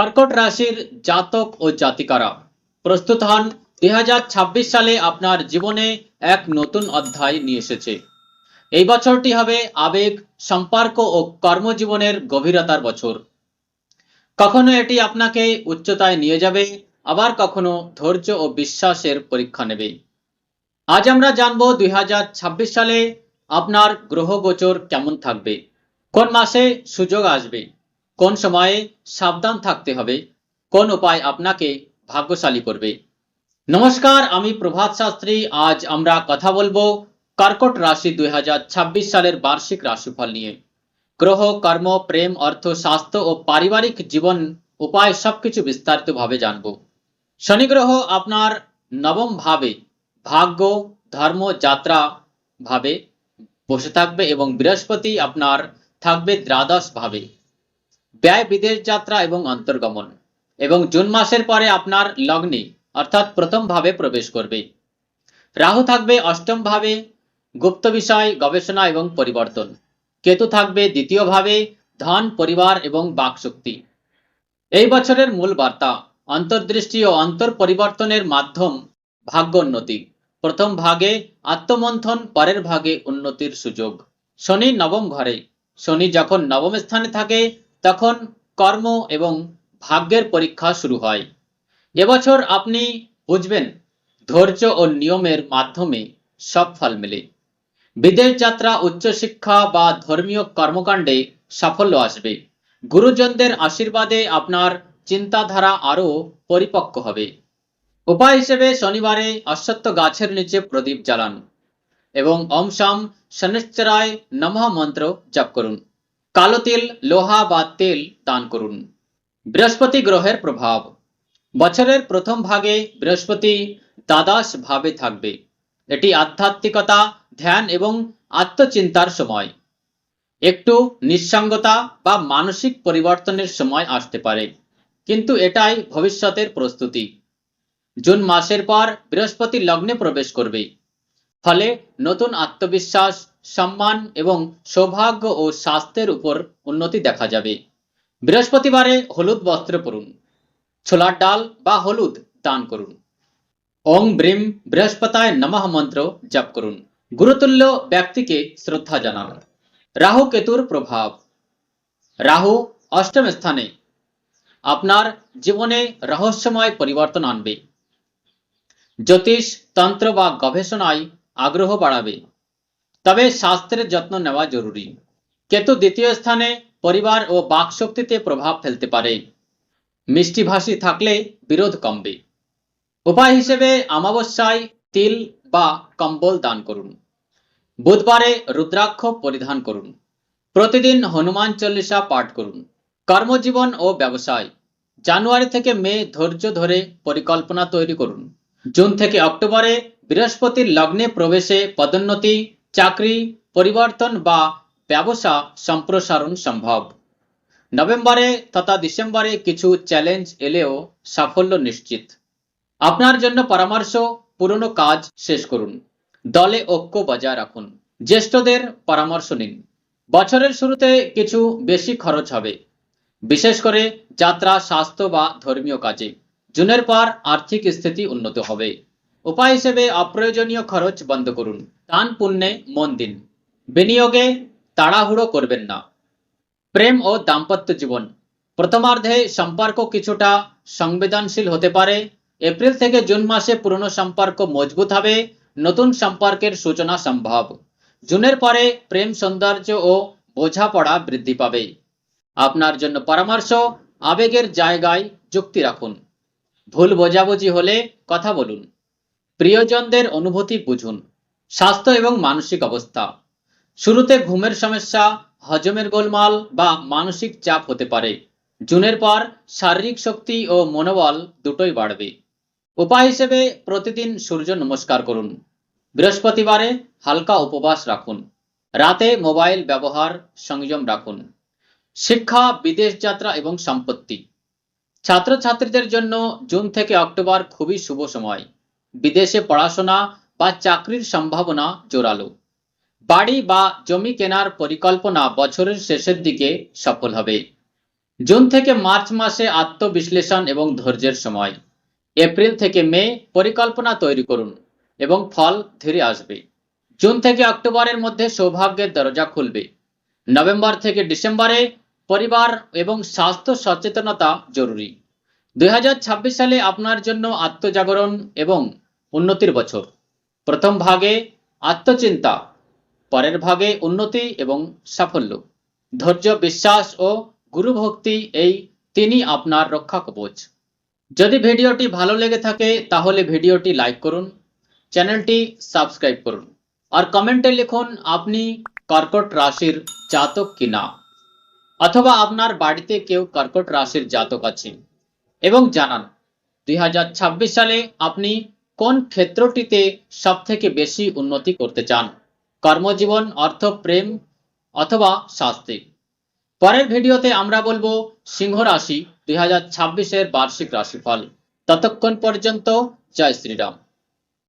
কর্কট রাশির জাতক ও জাতিকারা, প্রস্তুত হন দুই হাজার ছাব্বিশ সালে আপনার জীবনে এক নতুন অধ্যায় নিয়ে এসেছে। এই বছরটি হবে আবেগ, সম্পর্ক ও কর্মজীবনের গভীরতার বছর। কখনো এটি আপনাকে উচ্চতায় নিয়ে যাবে, আবার কখনো ধৈর্য ও বিশ্বাসের পরীক্ষা নেবে। আজ আমরা জানব দুই সালে আপনার গ্রহ গোচর কেমন থাকবে, কোন মাসে সুযোগ আসবে কোন সময়ে সাবধান থাকতে হবে, কোন উপায় আপনাকে ভাগ্যশালী করবে। নমস্কার, আমি প্রভাত শাস্ত্রী। আজ আমরা কথা বলব কর্কট রাশি দুই হাজার ছাব্বিশ সালের বার্ষিক রাশিফল নিয়ে। গ্রহ, কর্ম, প্রেম, অর্থ, স্বাস্থ্য ও পারিবারিক জীবন উপায় সবকিছু বিস্তারিতভাবে জানব। শনি গ্রহ আপনার নবম ভাবে ভাগ্য, ধর্ম, যাত্রা ভাবে বসে থাকবে এবং বৃহস্পতি আপনার থাকবে দ্বাদশ ভাবে। ব্যয় বিদেশ যাত্রা এবং অন্তর্গমন। এবং জুন মাসের পরে আপনার লগ্নে, অর্থাৎ প্রথম ভাবে প্রবেশ করবে। রাহু থাকবে অষ্টম ভাবে, গুপ্ত বিষয়, গবেষণা এবং পরিবর্তন। কেতু থাকবে দ্বিতীয় ভাবে, ধন, পরিবার এবং বাকশক্তি এই বছরের মূল বার্তা, অন্তর্দৃষ্টি ও অন্তর পরিবর্তনের মাধ্যম ভাগ্যোন্নতি প্রথম ভাগে আত্মমন্থন, পরের ভাগে উন্নতির সুযোগ। শনি নবম ঘরে। শনি যখন নবম স্থানে থাকে তখন কর্ম এবং ভাগ্যের পরীক্ষা শুরু হয়। এবছর আপনি বুঝবেন, ধৈর্য ও নিয়মের মাধ্যমে সব ফল মেলে। বিদেশ যাত্রা উচ্চশিক্ষা বা ধর্মীয় কর্মকাণ্ডে সাফল্য আসবে। গুরুজনদের আশীর্বাদে আপনার চিন্তাধারা আরও পরিপক্ক হবে। উপায় হিসেবে শনিবারে অশ্বত্থ গাছের নিচে প্রদীপ জ্বালান এবং ওম শাম শনিশ্চরায় নমঃ মন্ত্র জপ করুন। কালো তিল, লোহা বা তেল দান করুন। বৃহস্পতি গ্রহের প্রভাব। বছরের প্রথম ভাগে বৃহস্পতি দ্বাদশ ভাবে থাকবে। এটি আধ্যাত্মিকতা, ধ্যান এবং আত্মচিন্তার সময়। একটু নিঃসঙ্গতা বা মানসিক পরিবর্তনের সময় আসতে পারে, কিন্তু এটাই ভবিষ্যতের প্রস্তুতি। জুন মাসের পর বৃহস্পতি লগ্নে প্রবেশ করবে। ফলে নতুন আত্মবিশ্বাস সম্মান এবং সৌভাগ্য ও স্বাস্থ্যের উপর উন্নতি দেখা যাবে। বৃহস্পতিবারে হলুদ বস্ত্র পরুন, ছোলার ডাল বা হলুদ দান করুন। ওং ব্রিম বৃহস্পতায় নমঃ মন্ত্র জপ করুন। গুরুতুল্য ব্যক্তিকে শ্রদ্ধা জানান। রাহু কেতুর প্রভাব। রাহু অষ্টম স্থানে। আপনার জীবনে রহস্যময় পরিবর্তন আনবে। জ্যোতিষ, তন্ত্র বা গবেষণায় আগ্রহ বাড়াবে। তবে স্বাস্থ্যের যত্ন নেওয়া জরুরি। কেতু দ্বিতীয় স্থানে পরিবার ও বাকশক্তিতে প্রভাব ফেলতে পারে। মিষ্টিভাষী থাকলে বিরোধ কমবে। উপায় হিসেবে অমাবস্যায় তিল বা কম্বল দান করুন। বুধবারে রুদ্রাক্ষ পরিধান করুন। প্রতিদিন হনুমান চল্লিশা পাঠ করুন। কর্মজীবন ও ব্যবসায়। জানুয়ারি থেকে মে ধৈর্য ধরে পরিকল্পনা তৈরি করুন। জুন থেকে অক্টোবরে বৃহস্পতির লগ্নে প্রবেশে পদোন্নতি চাকরি, পরিবর্তন বা ব্যবসা সম্প্রসারণ সম্ভব। নভেম্বরে তথা ডিসেম্বরে কিছু চ্যালেঞ্জ এলেও সাফল্য নিশ্চিত। আপনার জন্য পরামর্শ, পুরনো কাজ শেষ করুন। দলে ঐক্য বজায় রাখুন। জ্যেষ্ঠদের পরামর্শ নিন। বছরের শুরুতে কিছু বেশি খরচ হবে। বিশেষ করে যাত্রা, স্বাস্থ্য বা ধর্মীয় কাজে। জুনের পর আর্থিক স্থিতি উন্নত হবে। উপায় হিসেবে অপ্রয়োজনীয় খরচ বন্ধ করুন। দান পুণ্যে মন দিন। বিনিয়োগে তাড়াহুড়ো করবেন না। প্রেম ও দাম্পত্য জীবন। প্রথমার্ধে সম্পর্ক কিছুটা সংবেদনশীল হতে পারে। এপ্রিল থেকে জুন মাসে পুরনো সম্পর্ক মজবুত হবে। নতুন সম্পর্কের সূচনা সম্ভব। জুনের পরে প্রেম, সৌন্দর্য ও বোঝাপড়া বৃদ্ধি পাবে। আপনার জন্য পরামর্শ, আবেগের জায়গায় যুক্তি রাখুন। ভুল বোঝাবুঝি হলে কথা বলুন। প্রিয়জনদের অনুভূতি বুঝুন। স্বাস্থ্য এবং মানসিক অবস্থা। শুরুতে ঘুমের সমস্যা, হজমের গোলমাল বা মানসিক চাপ হতে পারে। জুনের পর শারীরিক শক্তি ও মনোবল দুটোই বাড়বে। উপায় হিসেবে প্রতিদিন সূর্য নমস্কার করুন। বৃহস্পতিবারে হালকা উপবাস রাখুন। রাতে মোবাইল ব্যবহার সংযম রাখুন। শিক্ষা, বিদেশ যাত্রা এবং সম্পত্তি। ছাত্রছাত্রীদের জন্য জুন থেকে অক্টোবর খুবই শুভ সময়। বিদেশে পড়াশোনা বা চাকরির সম্ভাবনা জোরালো। বাড়ি বা জমি কেনার পরিকল্পনা বছরের শেষের দিকে সফল হবে। জুন থেকে মার্চ মাসে আত্মবিশ্লেষণ এবং ধৈর্যের সময়। এপ্রিল থেকে মে পরিকল্পনা তৈরি করুন এবং ফল ধীরে আসবে। জুন থেকে অক্টোবরের মধ্যে সৌভাগ্যের দরজা খুলবে। নভেম্বর থেকে ডিসেম্বরে পরিবার এবং স্বাস্থ্য সচেতনতা জরুরি। দুই হাজার ছাব্বিশ সালে আপনার জন্য আত্মজাগরণ এবং উন্নতির বছর। প্রথম ভাগে আত্মচিন্তা, পরের ভাগে উন্নতি এবং সাফল্য। ধৈর্য, বিশ্বাস ও গুরুভক্তি এই তিনি আপনার রক্ষা কবচ। যদি ভিডিওটি ভালো লেগে থাকে, তাহলে ভিডিওটি লাইক করুন, চ্যানেলটি সাবস্ক্রাইব করুন, আর কমেন্টে লিখুন, আপনি কর্কট রাশির জাতক কিনা? অথবা, আপনার বাড়িতে কেউ কর্কট রাশির জাতক আছে এবং জানান, দুই সালে আপনি কোন ক্ষেত্রটিতে সব থেকে বেশি উন্নতি করতে চান? কর্মজীবন, অর্থ, প্রেম অথবা শাস্তি? পরের ভিডিওতে আমরা বলব সিংহ রাশি, দুই এর বার্ষিক রাশিফল। ততক্ষণ পর্যন্ত জয় শ্রীরাম।